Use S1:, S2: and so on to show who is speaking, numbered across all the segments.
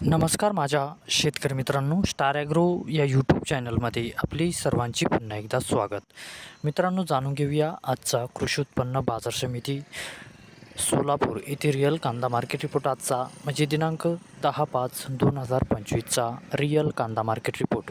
S1: नमस्कार माझ्या शेतकरी मित्रांनो स्टार ॲग्रो या यूट्यूब चॅनलमध्ये आपली सर्वांची पुन्हा एकदा स्वागत. मित्रांनो जाणून घेऊया आजचा कृषी उत्पन्न बाजार समिती सोलापूर येथे रिअल कांदा मार्केट रिपोर्ट आजचा म्हणजे दिनांक दहा पाच दोन हजार पंचवीसचा रिअल कांदा मार्केट रिपोर्ट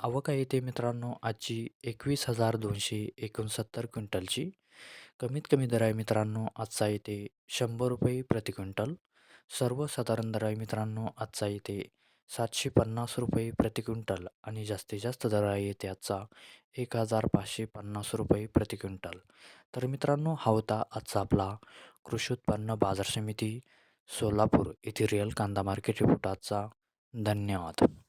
S1: आवक आहे ते मित्रांनो आजची एकवीस हजार दोनशे एकोणसत्तर क्विंटलची. कमीत कमी दर आहे मित्रांनो आजचा येते शंभर रुपये प्रति क्विंटल. सर्वसाधारण दर आहे मित्रांनो आजचा येते सातशे पन्नास रुपये प्रति क्विंटल आणि जास्तीत जास्त दर आहे त्याचा आजचा एक हजार पाचशे पन्नास रुपये प्रति क्विंटल. तर मित्रांनो हा होता आजचा आपला कृषी उत्पन्न बाजार समिती सोलापूर येथे रिअल कांदा मार्केट रिपोर्ट आजचा. धन्यवाद.